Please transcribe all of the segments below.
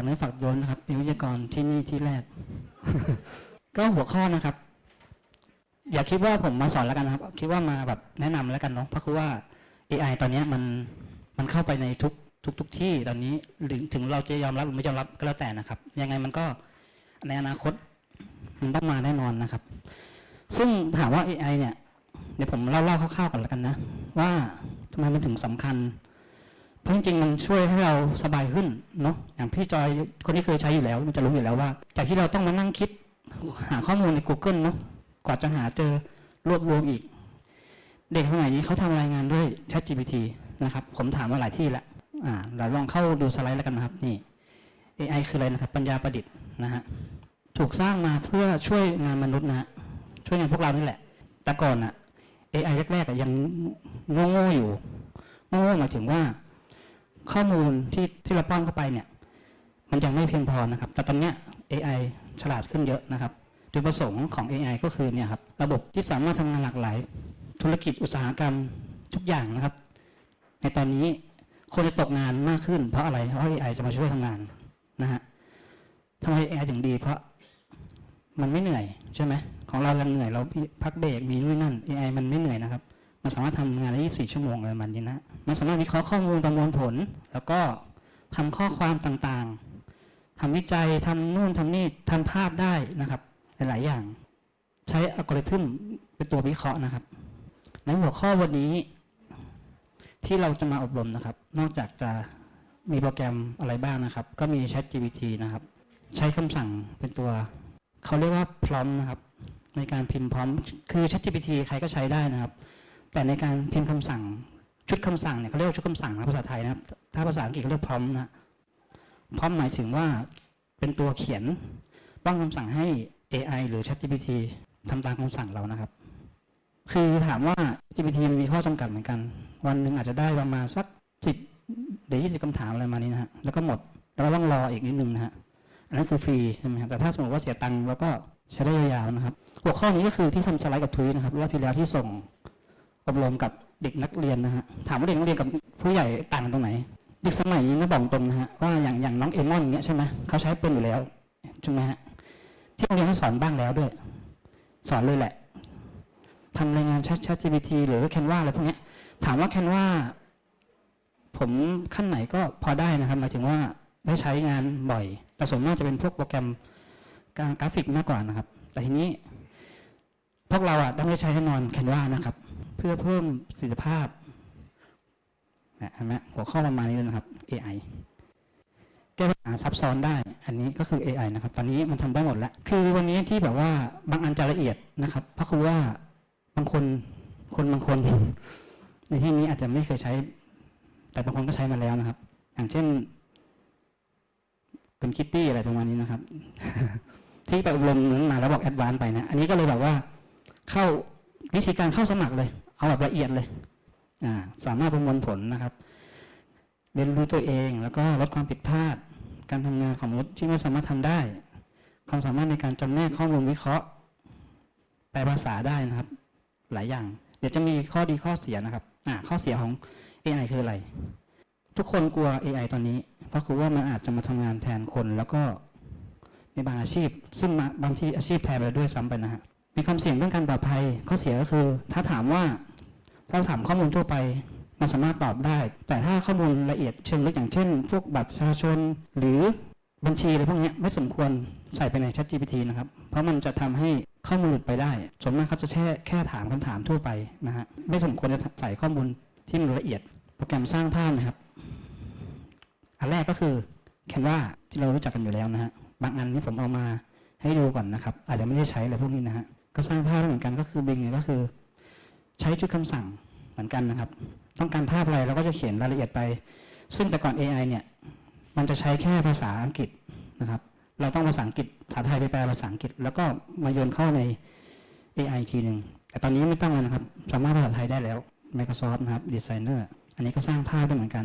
ากเนื้อฝากตัวนะครับเป็นวิทยากรที่นี่ที่แรก ก็หัวข้อนะครับ อย่าคิดว่าผมมาสอนแล้วกันนะครับ คิดว่ามาแบบแนะนำแล้วกันเนาะเพราะคือว่า AI ตอนนี้มันมันเข้าไปในทุกทุกทุกที่ตอนนี้หรือถึงเราจะยอมรับหรือไม่ยอมรับก็แล้วแต่นะครับ ยังไงมันก็ในอนาคตมันต้องมาแน่นอนนะครับ ซึ่งถามว่า AI เนี่ยเดี๋ยวผมเล่าเล่าคร่าวๆก่อนแล้วกันนะ ว่าทำไมมันถึงสำคัญ เพราะจริงๆมันช่วยให้เราสบายขึ้นเนาะอย่างพี่จอยคนที่เคยใช้อยู่แล้ว มันจะรู้อยู่แล้วว่า จากที่เราต้องมานั่งคิดหาข้อมูลใน Google เนาะกว่าจะหาเจอรวบรวมอีก เด็กสมัยนี้เขาทำรายงานด้วย ChatGPT นะครับ ผมถามมาหลายที่แล้วอ่าเราลองเข้าดูสไลด์แล้วกันนะครับนี่ AI คืออะไรนะครับ ปัญญาประดิษฐ์นะฮะถูกสร้างมาเพื่อช่วยงานมนุษย์นะฮะช่วยงานพวกเรานี่แหละ แต่ก่อนอะ AI แรกๆยังโง่ๆอยู่โง่ๆหมายถึงว่า ข้อมูลที่ที่เราป้อนเข้าไปเนี่ย มันยังไม่เพียงพอนะครับ แต่ตอนเนี้ย AI ฉลาดขึ้นเยอะนะครับจุดประสงค์ของ AI ก็คือเนี่ยครับระบบที่สามารถทำงานหลากหลาย ธุรกิจอุตสาหกรรมทุกอย่างนะครับ ในตอนนี้คนจะตกงานมากขึ้น เพราะอะไรเพราะ AI จะมาช่วยทำงานนะฮะทำไม AI ถึงดีเพราะมันไม่เหนื่อยใช่ไหมของเรายังเหนื่อยเราพักเบรกมีนู่นนั่น AI มันไม่เหนื่อยนะครับ มันสามารถทำงานได้ 24 ชั่วโมงเลยมันนี่นะ มันสามารถวิเคราะห์ข้อมูลประมวลผล แล้วก็ทำข้อความต่างๆทำวิจัยทำนู่นทำนี่ทำภาพได้นะครับ หลายๆอย่าง ใช้อัลกอริทึมเป็นตัววิเคราะห์นะครับ ในหัวข้อวันนี้ที่เราจะมาอบรมนะครับ นอกจากจะมีโปรแกรมอะไรบ้างนะครับ ก็มี Chat GPT นะครับ ใช้คำสั่งเป็นตัว เขาเรียกว่าพร้อมนะครับ ในการพิมพ์พร้อม คือ Chat GPT ใครก็ใช้ได้นะครับ แต่ในการพิมพ์คำสั่งชุดคำสั่งเนี่ยเขาเรียกชุดคำสั่งนะภาษาไทยนะครับถ้าภาษาอังกฤษเขาเรียกพร้อมนะพร้อมหมายถึงว่าเป็นตัวเขียนป้องคำสั่งให้ AI หรือ ChatGPT ทำตามคำสั่งเรานะครับ คือถามว่า GPT มันมีข้อจำกัดเหมือนกัน วันหนึ่งอาจจะได้ประมาณสักสิบเดี๋ยวยี่สิบคำถามอะไรประมาณนี้นะฮะแล้วก็หมดแล้วก็ต้องรออีกนิดนึงนะฮะอันนั้นคือฟรีใช่ไหมครับแต่ถ้าสมมติว่าเสียตังค์แล้วก็ใช้ได้ยาวๆนะครับ หัวข้อนี้ก็คือที่ทำสไลด์กับทวีตนะครับรอบที่แล้วที่ส่ง อบรมกับเด็กนักเรียนนะฮะถามว่าเด็กนักเรียนกับผู้ใหญ่ต่างตรงไหน เด็กสมัยนี้นะบอกตรงนะฮะว่าอย่างอย่างน้องเอมอนเงี้ยใช่ไหมเขาใช้เป็นอยู่แล้วใช่ไหมฮะที่โรงเรียนเขาสอนบ้างแล้วด้วย สอนเลยแหละทำรายงานชัดชัด GPT หรือแคนวาอะไรพวกนี้ถามว่าแคนวาผมขั้นไหนก็พอได้นะครับหมายถึงว่าได้ใช้งานบ่อยแต่ส่วนมากจะเป็นพวกโปรแกรมการกราฟิกมากกว่านะครับ แต่ทีนี้ พวกเราอะต้องได้ใช้แน่นอนแคนวานะครับ เพื่อเพิ่มประสิทธิภาพนะเห็นไหมหัวข้อประมาณนี้เลยนะครับ AI แก้ปัญหาซับซ้อนได้ อันนี้ก็คือ AI นะครับ ตอนนี้มันทำได้หมดแล้ว คือวันนี้ที่แบบว่าบางอันจะละเอียดนะครับ เพราะคือว่าบางคนคนบางคน ในที่นี้อาจจะไม่เคยใช้ แต่บางคนก็ใช้มาแล้วนะครับ อย่างเช่นเป็นคิตตี้อะไรประมาณนี้นะครับ ที่ไปอบรมนั้นมาแล้วบอกแอดวานไปนะ อันนี้ก็เลยแบบว่าเข้าวิธีการเข้าสมัครเลย เอาแบบละเอียดเลยสามารถประมวลผลนะครับ เรียนรู้ตัวเองแล้วก็ลดความผิดพลาด การทำงานของมนุษย์ที่ไม่สามารถทำได้ ความสามารถในการจำแนกข้อมูลวิเคราะห์ แปลภาษาได้นะครับ หลายอย่าง เดี๋ยวจะมีข้อดีข้อเสียนะครับอ่าข้อเสียของ AI คืออะไร ทุกคนกลัว AI ตอนนี้ เพราะคือว่ามันอาจจะมาทำงานแทนคน แล้วก็ในบางอาชีพ ซึ่งบางที่อาชีพแทนไปด้วยซ้ำไปนะฮะมีความเสี่ยงเรื่องการปลอดภัย ข้อเสียก็คือ ถ้าถามว่า ถ้าถามข้อมูลทั่วไปมันสามารถตอบได้ แต่ถ้าข้อมูลละเอียดเชิงลึกอย่างเช่น พวกบัตรประชาชนหรือบัญชีอะไรพวกนี้ไม่สมควรใส่ไปใน ChatGPT นะครับ เพราะมันจะทำให้ข้อมูลหลุดไปได้ ส่วนมากเขาจะแค่แค่ถามคำถามทั่วไปนะฮะ ไม่สมควรจะใส่ข้อมูลที่มันละเอียด โปรแกรมสร้างภาพนะครับ อันแรกก็คือ Canva ที่เรารู้จักกันอยู่แล้วนะฮะ บางอันนี้ผมเอามาให้ดูก่อนนะครับ อาจจะไม่ได้ใช้อะไรพวกนี้นะฮะ ก็สร้างภาพเหมือนกันก็คือ Bing เนี่ยก็คือ ใช้ชุดคำสั่งเหมือนกันนะครับ ต้องการภาพอะไรเราก็จะเขียนรายละเอียดไป ซึ่งแต่ก่อน AI เนี่ย มันจะใช้แค่ภาษาอังกฤษนะครับ เราต้องภาษาอังกฤษภาษาไทยไปแปลภาษาอังกฤษ แล้วก็มาโยนเข้าใน AI ทีหนึ่งแต่ตอนนี้ไม่ต้องแล้วนะครับ สามารถภาษาไทยได้แล้ว Microsoft นะครับ Designer อันนี้ก็สร้างภาพได้เหมือนกัน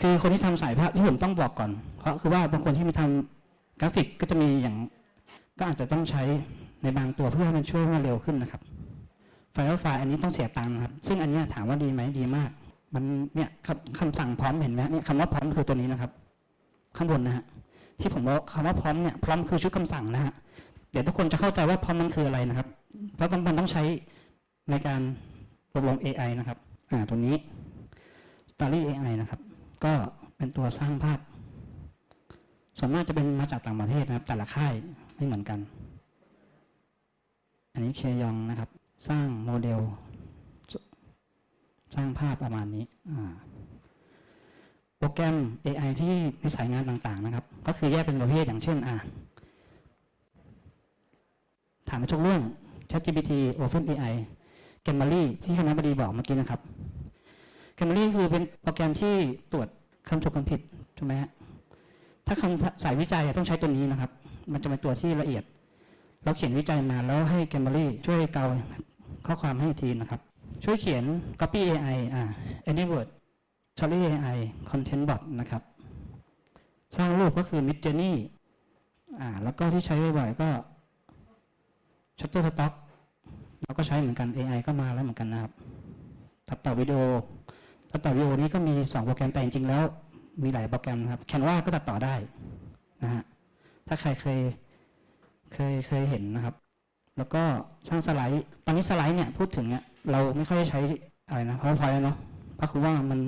คือคนที่ทำสายภาพที่ผมต้องบอกก่อน เพราะคือว่าบางคนที่มาทำกราฟิกก็จะมีอย่าง ก็อาจจะต้องใช้ในบางตัวเพื่อให้มันช่วยมันเร็วขึ้นนะครับ ไฟล์ไฟล์อันนี้ต้องเสียตังค์นะครับ ซึ่งอันเนี้ยถามว่าดีไหมดีมาก มันเนี่ยคำสั่งพร้อมเห็นไหมเนี่ยคำว่าพร้อมคือตัวนี้นะครับ ข้างบนนะฮะที่ผมบอกคำว่าพร้อมเนี่ยพร้อมคือชุดคำสั่งนะฮะเดี๋ยวทุกคนจะเข้าใจว่าพร้อมมันคืออะไรนะครับ เพราะมันต้องใช้ในการอบรม AI นะครับ อ่าตัวนี้ Starry AI นะครับ ก็เป็นตัวสร้างภาพส่วนมากจะเป็นมาจากต่างประเทศนะครับ แต่ละค่ายไม่เหมือนกัน อันนี้เคยองนะครับ สร้างโมเดล สร้างภาพประมาณนี้โปรแกรม AI ที่ในสายงานต่างๆ นะครับ ก็คือแยกเป็นประเภทอย่างเช่นอ่าถามไปทุกเรื่อง ChatGPT OpenAI g a m m a r y ที่คณะบดีบอกเมื่อกี้นะครับ g a m m a r y คือเป็นโปรแกรมที่ตรวจคำถูกคำผิด ถูกไหมฮะถ้าคำสายวิจัยต้องใช้ตัวนี้นะครับ มันจะเป็นตัวที่ละเอียด เราเขียนวิจัยมาแล้วให้แกมเบอรี่ช่วยเกาข้อความให้ทีนะครับ ช่วยเขียน copy AI อ่า AnyWord Story AI Content Bot นะครับ สร้างรูปก็คือ Mid Journey อ่า แล้วก็ที่ใช้บ่อยๆก็ Shutterstock เราก็ใช้เหมือนกัน AI ก็มาแล้วเหมือนกันนะครับตัดต่อวิดีโอตัดต่อวิดีโอนี้ก็มี 2 โปรแกรมแต่จริงๆแล้ว มีหลายโปรแกรมนะครับ Canva ก็ตัดต่อได้นะฮะถ้าใครเคย เคยเคยเห็นนะครับ แล้วก็สร้างสไลด์ตอนนี้สไลด์เนี่ยพูดถึงเนี่ยเราไม่ค่อยใช้อะไรนะ PowerPoint แล้วเนาะเพราะคือว่ามัน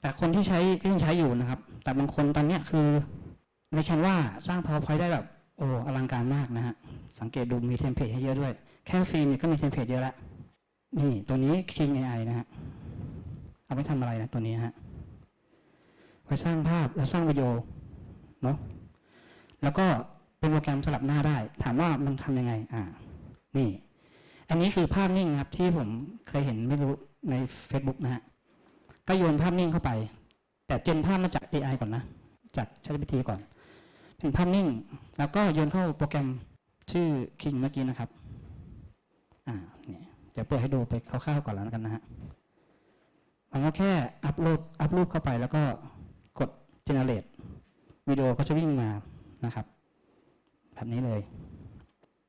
แต่คนที่ใช้ก็ยังใช้อยู่นะครับ แต่บางคนตอนเนี้ยคือใน Canva สร้าง PowerPoint ได้แบบโอ้อลังการมากนะฮะ สังเกตดูมีเทมเพลตให้เยอะด้วย แค่ฟรีเนี่ยก็มีเทมเพลตเยอะแล้ว นี่ตัวนี้ King AI นะฮะ เอาไปทำอะไรนะตัวนี้ฮะ ไว้สร้างภาพแล้วสร้างวิดีโอเนาะ แล้วก็ เป็นโปรแกรมสลับหน้าได้ ถามว่ามันทำยังไง อ่า นี่ อันนี้คือภาพนิ่งครับ ที่ผมเคยเห็นไม่รู้ใน Facebook นะฮะ ก็โยนภาพนิ่งเข้าไป แต่เจนภาพมาจาก AI ก่อนนะ จาก ChatGPT ก่อน เป็นภาพนิ่ง แล้วก็โยนเข้าโปรแกรมชื่อ King เมื่อกี้นะครับ อ่า เนี่ยเดี๋ยวเปิดให้ดูไปคร่าวๆก่อนแล้วกันนะฮะ มันก็แค่อัพโหลดอัพรูปเข้าไปแล้วก็กด generate วิดีโอก็จะวิ่งมานะครับ แบบนี้เลย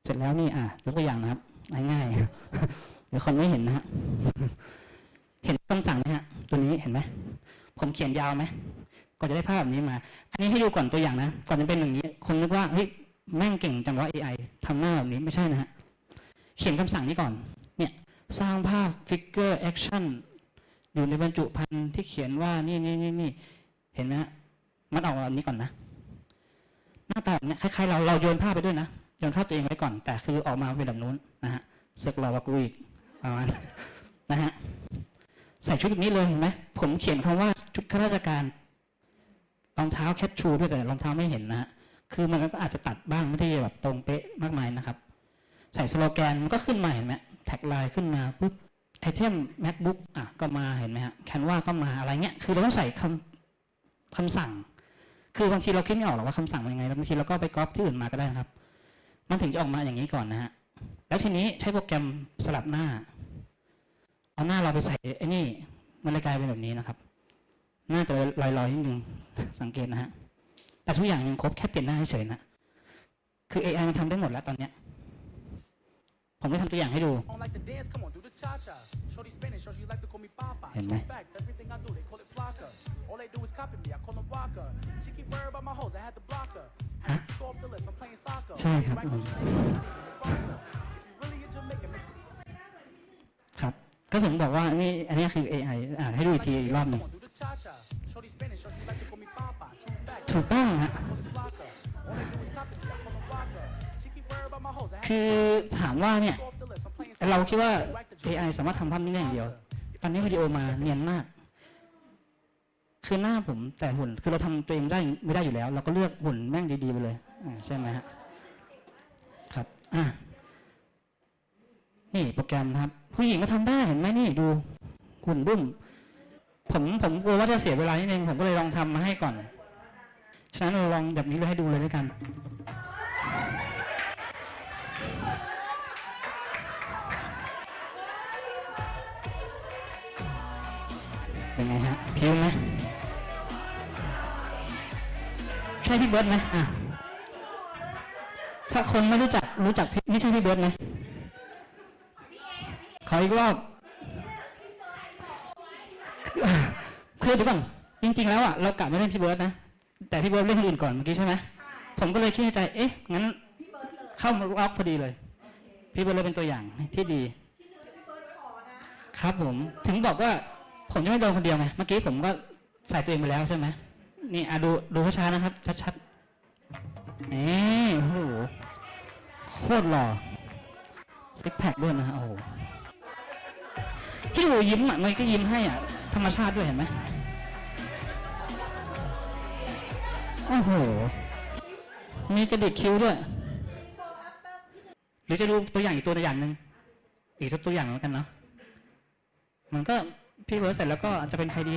เสร็จแล้วนี่อะยกตัวอย่างนะครับ ง่ายๆเดี๋ยวคนไม่เห็นนะฮะเห็นคำสั่งไหมฮะตัวนี้เห็นไหมผมเขียนยาวไหมก็จะได้ภาพแบบนี้มา อันนี้ให้ดูก่อนตัวอย่างนะก่อนจะเป็นอย่างนี้ คนนึกว่าเฮ้ยแม่งเก่งจังว่า AI ทำหน้าแบบนี้ไม่ใช่นะฮะเขียนคำสั่งนี้ก่อน เนี่ย สร้างภาพ figure action อยู่ในบรรจุภัณฑ์ที่เขียนว่านี่นี่นี่นี่เห็นไหมฮะมันออกแบบนี้ก่อนนะ หน้าตาแบบนี้คล้ายๆเราเราโยนภาพไปด้วยนะโยนภาพตัวเองไว้ก่อน แต่คือออกมาเป็นแบบนู้นนะฮะเสกเราวากูอีกประมาณนะฮะใส่ชุดแบบนี้เลยเห็นไหมผมเขียนคำว่าชุดข้าราชการรองเท้าแคชชูด้วยแต่รองเท้าไม่เห็นนะฮะคือมันก็อาจจะตัดบ้างไม่ได้แบบตรงเป๊ะมากมายนะครับ ใส่สโลแกนมันก็ขึ้นมาเห็นไหมแท็กไลน์ขึ้นมาปุ๊บไอเทม macbook อะก็มาเห็นไหมฮะแคนวาก็มาอะไรเงี้ยคือเราต้องใส่คำคำสั่ง คือบางทีเราคิดไม่ออกหรอกว่าคำสั่งเป็นยังไงแล้วบางทีเราก็ไปก๊อปที่อื่นมาก็ได้นะครับ มันถึงจะออกมาอย่างนี้ก่อนนะฮะแล้วทีนี้ใช้โปรแกรมสลับหน้า เอาหน้าเราไปใส่ไอ้นี่ มันเลยกลายเป็นแบบนี้นะครับ หน้าจะลอยๆนิดนึงสังเกตนะฮะแต่ทุกอย่างยังครบแค่เปลี่ยนหน้าเฉยๆนะคือ AI มันทำได้หมดแล้วตอนเนี้ยผมจะทำตัวอย่างให้ดู Don't like to dance, come on, do the cha-cha. Shorty Spanish, or she like to call me Papa. ห็น True ไหม fact, everything I do, they call it flocka. All they do is copy me, I call them Waka. She keep worried about my hoes, I had to block her. Had to kick off the list, I'm playing soccer. ใช่ครับ Right อื to ม Jamaica, not even the roster. If you really a Jamaican, make ครับก็ถึงบอกว่านี่อันนี้คือ AI อ่าให้ดูอีกทีอีกรอบหนึ่ง come on, do the cha-cha. Shorty Spanish, or she like to call me Papa. True fact, ถูกต้องฮะ I call it flocka. All they do is copy me, I call them Waka. She keep worried about my hoes, I had คือถามว่าเนี่ย to kick off the list, I'm playing เราคิดว่า AI สามารถทำภาพนี้ได้อย่างเดียว ตอนนี้วิดีโอมาเนียนมาก คือหน้าผมแต่หุ่น คือเราทำตัวเองได้ไม่ได้อยู่แล้ว เราก็เลือกหุ่นแม่งดีๆไปเลยใช่ไหมฮะ ครับ อะ นี่โปรแกรมครับ ผู้หญิงก็ทำได้เห็นไหมนี่ดูหุ่นบุ้ม ผมผมกลัวว่าจะเสียเวลานิดนึงผมก็เลยลองทำมาให้ก่อน ฉะนั้นเราลองแบบนี้เลยให้ดูเลยด้วยกัน พิวไหมใช่พี่เบิร์ดไหมอะถ้าคนไม่รู้จักรู้จักพี่ไม่ใช่พี่เบิร์ดไหมขออีกรอบคือเดี๋ยวก่อนจริง ๆ แล้วอะเรากะไม่เล่นพี่เบิร์ดนะแต่พี่เบิร์ดเล่นคนอื่นก่อนเมื่อกี้ใช่ไหมผมก็เลยคิดในใจ เอ๊ะงั้นเข้ามาล็อกพอดีเลย พี่เบิร์ดเลยเป็นตัวอย่างที่ดี ครับผมถึงบอกว่า ผมจะไม่โดนคนเดียวไงเมื่อกี้ผมก็ใส่ตัวเองไปแล้วใช่ไหมนี่อะดูดูช้าๆนะครับชัดๆนี่โอ้โหโคตรหล่อซิกแพคด้วยนะฮะโอ้โหที่ดูยิ้มอะมันก็ยิ้มให้อะธรรมชาติด้วยเห็นไหมโอ้โห มีกระดิกคิ้วด้วย หรือจะดูตัวอย่างอีกตัวอย่างหนึ่งอีกสักตัวอย่างแล้วกันเนาะมันก็ พี่เวิร์สเสร็จแล้วก็จะเป็นใครดี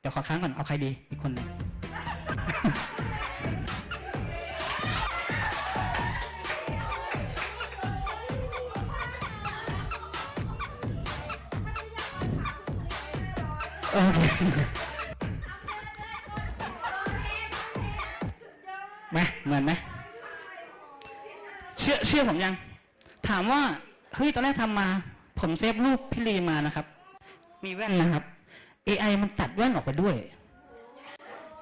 เดี๋ยวขอค้างก่อนเอาใครดีอีกคนหนึ่งโอเคไหมเหมือนไหมเชื่อเชื่อผมยัง ถามว่า เฮ้ย ตอนแรกทำมา ผมเซฟรูปพี่ลีมานะครับ มีแว่นนะครับ AI มันตัดแว่นออกไปด้วย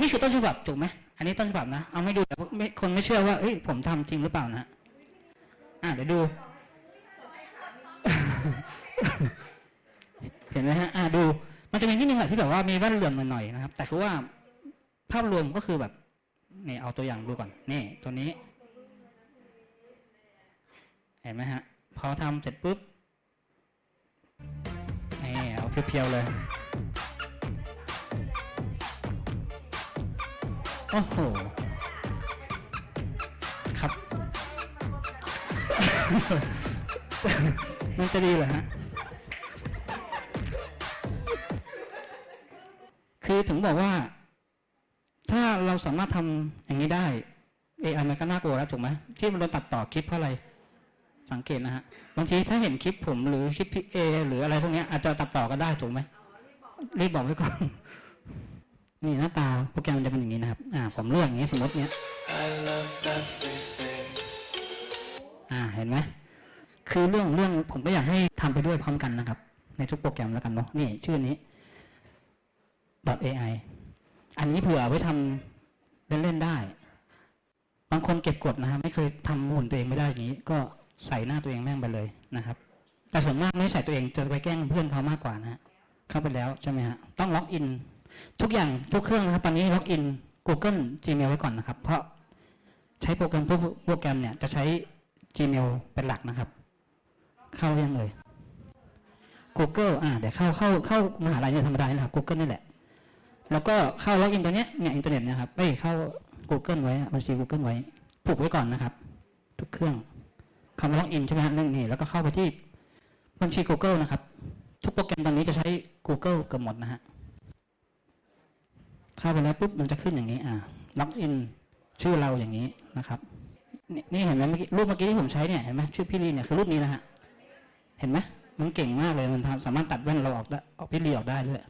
นี่คือต้นฉบับถูกไหมอันนี้ต้นฉบับนะ เอาไม่ดูแต่คนไม่เชื่อว่าเอ้ยผมทำจริงหรือเปล่านะอะเดี๋ยวดู เห็นไหมฮะอะดู มันจะมีนิดนึงแหละที่แบบว่ามีแว่นเหลื่อมหน่อยๆนะครับ แต่คือว่าภาพรวมก็คือแบบนี่เอาตัวอย่างดูก่อน นี่ตัวนี้ เห็นไหมฮะ พอทำเสร็จปุ๊บ เพียวๆเลยโอ้โหครับ มันจะดีเหรอฮะ คือถึงบอกว่า ถ้าเราสามารถทำอย่างนี้ได้ AI มันก็น่ากลัวแล้วถูกไหมที่มันโดนตัดต่อคลิปเพราะอะไร สังเกตนะฮะบางทีถ้าเห็นคลิปผมหรือคลิปพี่เอหรืออะไรพวกนี้อาจจะตัดต่อก็ได้ถูกไหมรีบบอกไว้ก่อนนี่หน้าตาโปรแกรมมันจะเป็นอย่างนี้นะครับ อ่า ผมเลือกอย่างนี้สมมติเนี้ยอ่าเห็นไหมคือเรื่องเรื่องผมก็อยากให้ทำไปด้วยพร้อมกันนะครับ ในทุกโปรแกรมแล้วกันเนาะนี่ ชื่อนี้ .ai อันนี้เผื่อไว้ทำเล่นๆได้ บางคนเก็บกดนะครับไม่เคยทำหุ่นตัวเองไม่ได้อย่างนี้ ก็ ใส่หน้าตัวเองแม่งไปเลยนะครับ แต่ส่วนมากไม่ใส่ตัวเองจะไปแกล้งเพื่อนเขามากกว่านะฮะเข้าไปแล้วใช่ไหมฮะต้องล็อกอิน ทุกอย่างทุกเครื่องนะครับตอนนี้ล็อกอิน Google Gmail ไว้ก่อนนะครับ เพราะใช้โปรแกรมพวกโปรแกรมเนี่ยจะใช้ Gmail เป็นหลักนะครับ เข้ายังเลย Google อ่าเดี๋ยวเข้าเข้าเข้ามหาลัยเนี่ยธรรมดานะครับ Google นี่แหละ แล้วก็เข้าล็อกอินตัวเนี้ยเนี่ยอินเทอร์เน็ตนะครับเอ้ยเข้า Google ไว้บัญชี Google ไว้ผูกไว้ก่อนนะครับ ทุกเครื่อง คำว่าล็อกอินใช่ไหมฮะเรื่องนี้ แล้วก็เข้าไปที่บัญชี Google นะครับ ทุกโปรแกรมตอนนี้จะใช้ Google เกือบหมดนะฮะเข้าไปแล้วปุ๊บมันจะขึ้นอย่างนี้อ่าล็อกอินชื่อเราอย่างนี้นะครับนี่นี่เห็นไหมเมื่อกี้รูปเมื่อกี้ที่ผมใช้เนี่ยเห็นไหมชื่อพี่ลีเนี่ยคือรูปนี้นะฮะเห็นไหมมันเก่งมากเลยมันสามารถตัดแว่นเราออกได้ออกพี่ลีออกได้ด้วย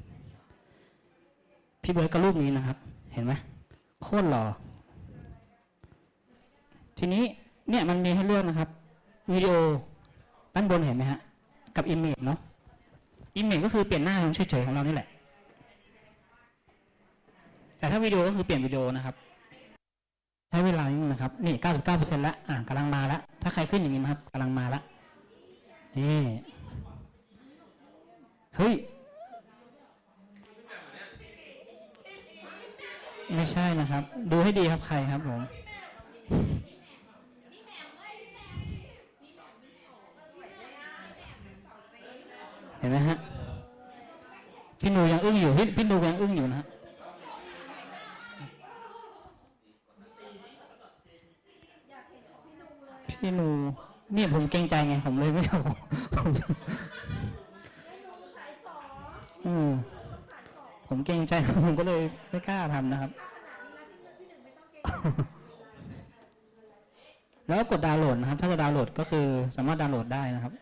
พี่เบิร์ดก็รูปนี้นะครับ เห็นไหมโคตรหล่อทีนี้เนี่ยมันมีให้เลือกนะครับ วิดีโอด้านบนเห็นไหมฮะ กับอิมเมจเนาะอิมเมจก็คือเปลี่ยนหน้าของเฉยๆของเรานี่แหละ แต่ถ้าวิดีโอก็คือเปลี่ยนวิดีโอนะครับ ใช้เวลานี่นะครับ นี่ 99%ละอ่ากำลังมาละถ้าใครขึ้นอย่างนี้นะครับกำลังมาละนี่เฮ้ย ไม่ใช่นะครับ ดูให้ดีครับใครครับผม เห็นไหมฮะ พี่หนูยังอึ้งอยู่ พี่พี่หนูยังอึ้งอยู่นะฮะ พี่หนูเนี่ยผมเกรงใจไง ผมเลยไม่เอาผมอืมผมเกรงใจ ผมก็เลยไม่กล้าทำนะครับ แล้วกดดาวน์โหลดนะครับ ถ้าจะดาวน์โหลดก็คือสามารถดาวน์โหลดได้นะครับ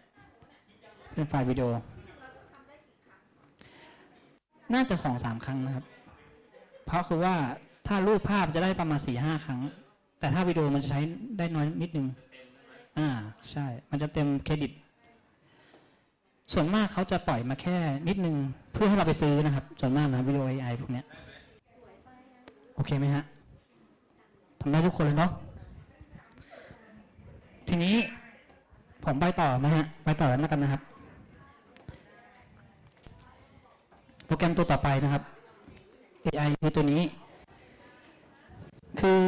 เป็นไฟล์วิดีโอ น่าจะสองสามครั้งนะครับ เพราะคือว่าถ้ารูปภาพจะได้ประมาณสี่ห้าครั้ง แต่ถ้าวิดีโอมันจะใช้ได้น้อยนิดนึง อ่า ใช่ มันจะเต็มเครดิต ส่วนมากเขาจะปล่อยมาแค่นิดนึง เพื่อให้เราไปซื้อนะครับ ส่วนมากนะวิดีโอ AI พวกเนี้ย โอเคไหมฮะทำได้ทุกคนเลยเนาะ ทีนี้ผมไปต่อไหมฮะไปต่อแล้วกันนะครับ โปรแกรมตัวต่อไปนะครับ AI คือตัวนี้ คือ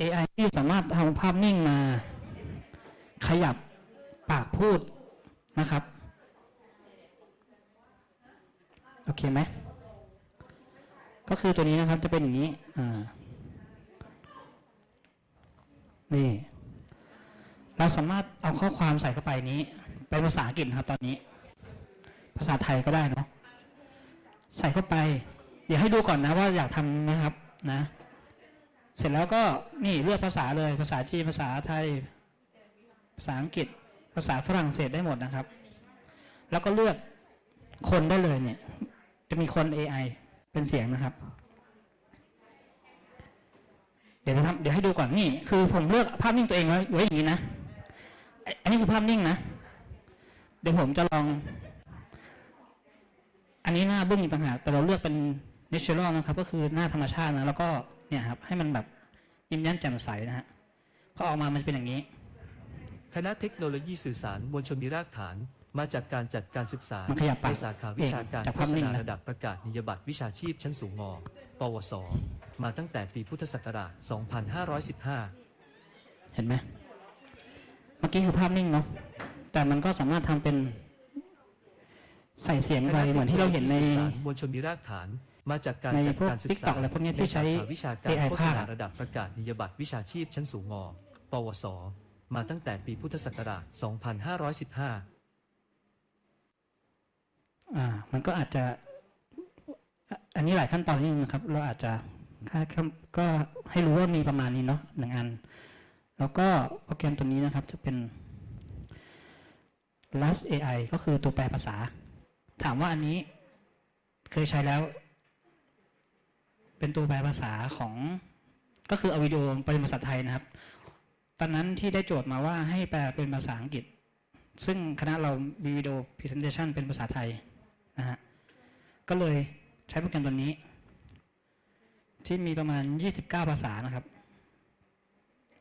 AI ที่สามารถทำภาพนิ่งมา ขยับปากพูดนะครับ โอเคไหม ก็คือตัวนี้นะครับจะเป็นอย่างนี้ อ่า นี่ เราสามารถเอาข้อความใส่เข้าไปนี้ เป็นภาษาอังกฤษครับตอนนี้ ภาษาไทยก็ได้เนาะใส่เข้าไป เดี๋ยวให้ดูก่อนนะว่าอยากทำนะครับนะ เสร็จแล้วก็นี่เลือกภาษาเลย ภาษาจีนภาษาไทย ภาษาอังกฤษ ภาษาฝรั่งเศสได้หมดนะครับ แล้วก็เลือกคนได้เลยเนี่ย จะมีคน AI เป็นเสียงนะครับเดี๋ยวจะทำเดี๋ยวให้ดูก่อนนี่ คือผมเลือกภาพนิ่งตัวเองไว้ไว้อย่างนี้นะ อ้อันนี้คือภาพนิ่งนะ เดี๋ยวผมจะลอง อันนี้หน้าบึ้งอีกต่างหากแต่เราเลือกเป็น natural นะครับ ก็คือหน้าธรรมชาตินะ แล้วก็เนี่ยครับ ให้มันแบบยิ้มแย้มแจ่มใสนะฮะพอออกมามันจะเป็นอย่างนี้ คณะเทคโนโลยีสื่อสารมวลชนมีรากฐาน มาจากการจัดการศึกษามันขยับปากในสาขาวิชาการเองจากโฆภาพษนิ่งณานะ ระดับประกาศนียบัตรวิชาชีพชั้นสูงงปวส มาตั้งแต่ปีพุทธศักราช 2515เห็นไหมเมื่อกี้คือภาพนิ่งเนาะแต่มันก็สามารถทำเป็นใส่เสียงไปเหมือนที่เราเห็นในคณะทคโโลยีสื่อสารมวลชนมีรากฐาน มาจากการในจัดพวกการศึกษา TikTok อะไรพวกเนี้ยที่ใช้นสาขาวิชาการ AI โฆษภาคณาอะระดับประกาศนียบัตรวิชาชีพชั้นสูงงปวส มาตั้งแต่ปีพุทธศักราช 2515 อ่า มันก็อาจจะอะอันนี้หลายขั้นตอนนิดนึงนะครับ เราอาจจะแค่แค่ก็ให้รู้ว่ามีประมาณนี้เนาะหนึ่งอัน แล้วก็โปรแกรมตัวนี้นะครับจะเป็น Last AI ก็คือตัวแปลภาษา ถามว่าอันนี้เคยใช้แล้ว เป็นตัวแปลภาษาของก็คือเอาวิดีโอไปเป็นภาษาไทยนะครับ ตอนนั้นที่ได้โจทย์มาว่าให้แปลเป็นภาษาอังกฤษ ซึ่งคณะเรามีวิดีโอ Presentation เป็นภาษาไทยนะฮะก็เลยใช้โปรแกรมตัวนี้ ที่มีประมาณ 29 ภาษานะครับ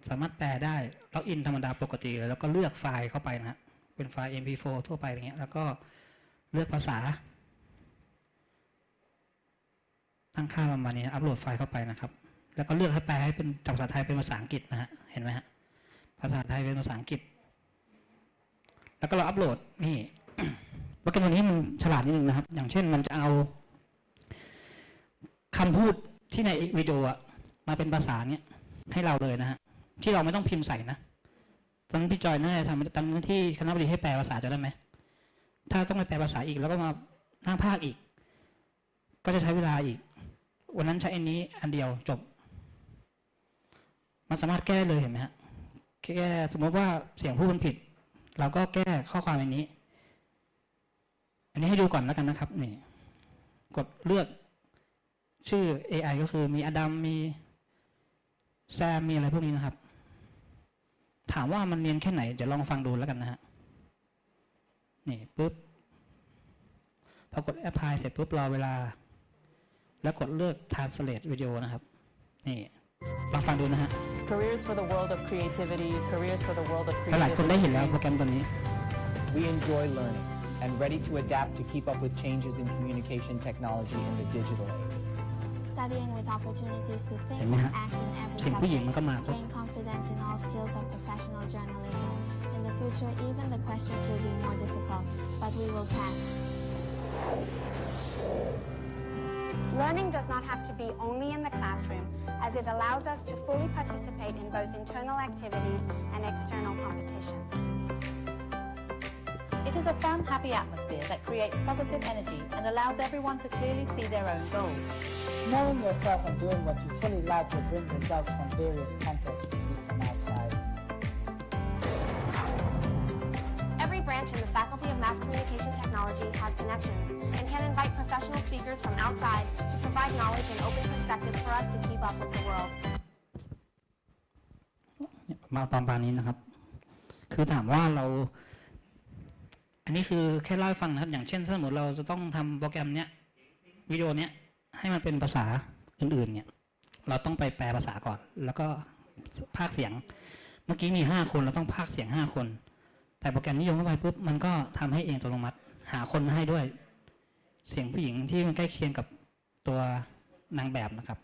สามารถแปลได้ล็อกอินธรรมดาปกติเลยแล้วก็เลือกไฟล์เข้าไปนะฮะเป็นไฟล์ MP4 ทั่วไปอย่างเงี้ยแล้วก็เลือกภาษา ตั้งค่าประมาณนี้อัปโหลดไฟล์เข้าไปนะครับ แล้วก็เลือกให้แปลให้เป็นจากภาษาไทยเป็นภาษาอังกฤษนะฮะเห็นไหมฮะภาษาไทยเป็นภาษาอังกฤษ แล้วก็เราอัปโหลดนี่โปรแกรมตัวนี้มันฉลาดนิดนึงนะครับ อย่างเช่นมันจะเอาคำพูดที่ในวิดีโออะมาเป็นภาษาเนี้ยให้เราเลยนะฮะ ที่เราไม่ต้องพิมพ์ใส่นะตอนนั้นพี่จอยน่าจะทำตอนนั้นที่คณะบดีให้แปลภาษาจะได้ไหมถ้าต้องไปแปลภาษาอีกแล้วก็มานั่งภาคอีก ก็จะใช้เวลาอีก วันนั้นใช้อันนี้อันเดียวจบ มันสามารถแก้เลยเห็นไหมฮะแก้สมมติว่าเสียงพูดมันผิด เราก็แก้ข้อความอันนี้ อันนี้ให้ดูก่อนแล้วกันนะครับนี่กดเลือกชื่อ AI ก็คือมีอดัมมีแซมมีอะไรพวกนี้นะครับ ถามว่ามันเนียนแค่ไหนเดี๋ยวลองฟังดูแล้วกันนะฮะนี่ปุ๊บพอกด apply เสร็จปุ๊บรอเวลา แล้วกดเลือก translate วิดีโอนะครับนี่ลองฟังดูนะฮะ Careers for the world of creativity, careers for the world of หลายๆคนได้ creativity. เห็นแล้วโปรแกรมตัวนี้ We enjoy learning and ready to adapt to keep up with changes in communication technology in the digital age. Studying with opportunities to think เห็นไหม and ฮะ act in every เสียงผู้หญิง subject, มันก็มาปุ๊บ gain confidence in all skills of professional journalism. In the future, even the questions will be more difficult, but we will pass. Learning does not have to be only in the classroom, as it allows us to fully participate in both internal activities and external competitions. It is a fun, happy atmosphere that creates positive energy and allows everyone to clearly see their own goals. Knowing yourself and doing what you fully like will bring results from various contexts technology has connections and can invite professional speakers from outside to provide knowledge and open perspectives for us to keep up with the world. มาประมาณนี้นะครับ คือถามว่าเรา อันนี้คือแค่เล่าให้ฟังนะครับ อย่างเช่นสมมติเราจะต้องทำโปรแกรมเนี้ยวิดีโอเนี้ยให้มันเป็นภาษาอื่นๆ เนี่ย เราต้องไปแปลภาษาก่อน แล้วก็พากเสียง เมื่อกี้มีห้าคนเราต้องพากเสียงห้าคน แต่โปรแกรมนิยมเข้าไปปุ๊บมันก็ทำให้เองอัตโนมัติ หาคนมาให้ด้วย เสียงผู้หญิงที่มันใกล้เคียงกับตัวนางแบบนะครับ